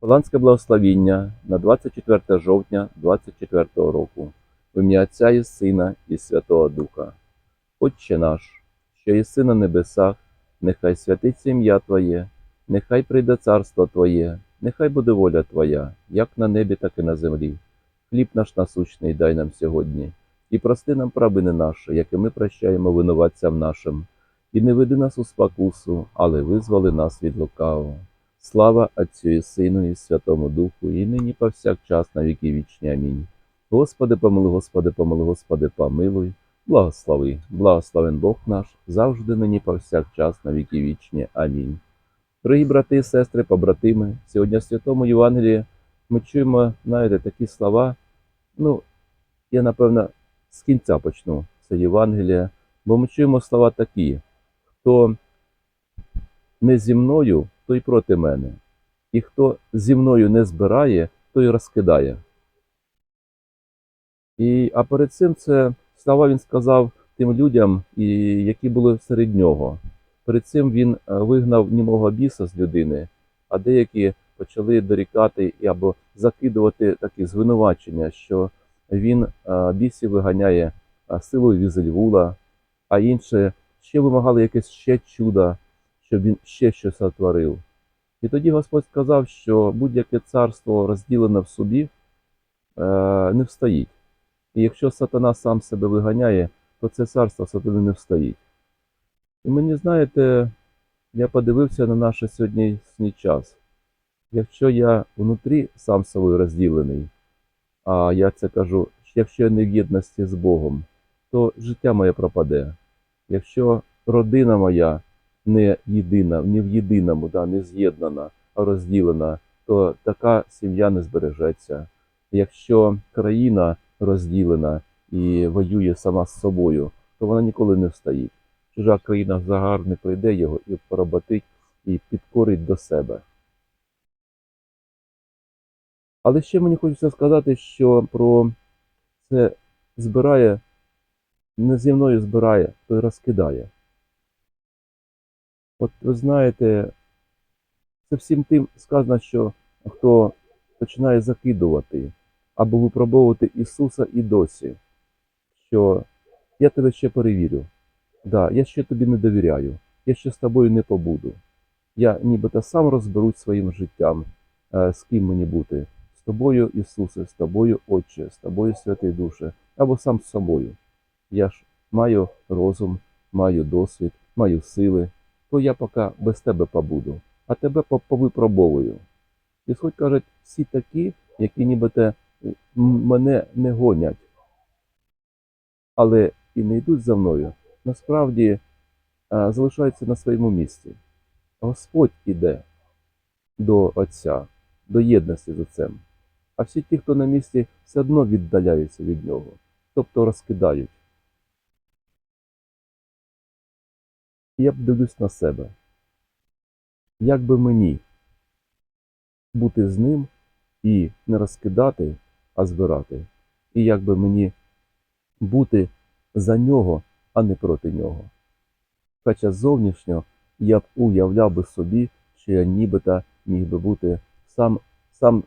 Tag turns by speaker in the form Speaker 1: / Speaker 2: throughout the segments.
Speaker 1: Голландське благословіння на 24 жовтня 24 року. В ім'я Отця і Сина і Святого Духа. Отче наш, що єси на небесах, нехай святиться ім'я Твоє, нехай прийде царство Твоє, нехай буде воля Твоя, як на небі, так і на землі. Хліб наш насущний дай нам сьогодні, і прости нам правини наші, як ми прощаємо винуватцям нашим. І не веди нас у спокусу, але визволи нас від лукавого. Слава Отцю і Сину і Святому Духу, і нині повсякчас на віки вічні. Амінь. Господи, помилуй, Господи, помилуй, Господи, помилуй, благослови, благословен Бог наш, завжди нині повсякчас на віки вічні. Амінь. Дорогі брати сестри, побратими, сьогодні в Святому Євангелії ми чуємо, знаєте, такі слова. Ну, я, напевно, з кінця почну це Євангелія, бо ми чуємо слова такі, хто не зі мною, той проти мене. І хто зі мною не збирає, той розкидає. І, а перед цим це слова він сказав тим людям, які були серед нього. Перед цим він е, вигнав німого біса з людини, а деякі почали дорікати або закидувати такі звинувачення, що він е, бісів виганяє е, силою Візельвула, а інші ще вимагали якесь ще чудо, щоб він ще щось сотворив. І тоді Господь сказав, що будь-яке царство розділене в собі е, не встоїть. І якщо сатана сам себе виганяє, то це царство сатани не встоїть. І мені, знаєте, я подивився на наш сьогоднішній час. Якщо я внутрі сам собою розділений, а я це кажу, якщо я не в єдності з Богом, то життя моє пропаде. Якщо родина моя не єдина, не в єдиному, да, не з'єднана, а розділена, то така сім'я не збережеться. Якщо країна розділена і воює сама з собою, то вона ніколи не встоїть. Чужа країна загарне прийде його і поработить, і підкорить до себе. Але ще мені хочеться сказати, що про це збирає, не зі мною збирає, той розкидає. От ви знаєте, це всім тим сказано, що хто починає закидувати або випробовувати Ісуса і досі, що я тебе ще перевірю, да, я ще тобі не довіряю, я ще з тобою не побуду. Я нібито сам розберусь своїм життям, е, з ким мені бути. З тобою, Ісусе, з тобою, Отче, з тобою, Святий Душе, або сам з собою. Я ж маю розум, маю досвід, маю сили, то я поки без тебе побуду, а тебе повипробовую. І Господь каже, всі такі, які нібито е, мене не гонять, але і не йдуть за мною, насправді е, залишаються на своєму місці. Господь іде до Отця, до єдності з Отцем. А всі ті, хто на місці, все одно віддаляються від нього, тобто розкидають. Я б дивлюсь на себе. Як би мені бути з ним і не розкидати, а збирати? І як би мені бути за нього, а не проти нього? Хоча зовнішньо я б уявляв би собі, що я нібито міг би бути сам, сам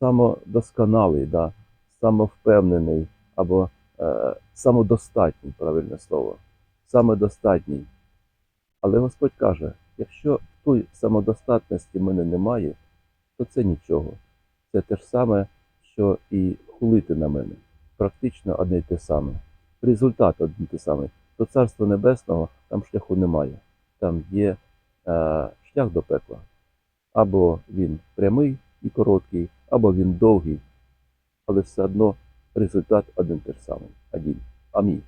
Speaker 1: самодосконалий, да, самовпевнений або е, самодостатній, правильне слово, самодостатній. Але Господь каже, якщо той самодостатності мене немає, то це нічого. Це те ж саме, що і хулити на мене. Практично одне й те саме. Результат один те самий. До Царства Небесного там шляху немає. Там є е, шлях до пекла. Або він прямий і короткий, або він довгий, але все одно результат один те ж самий. Один. Амінь.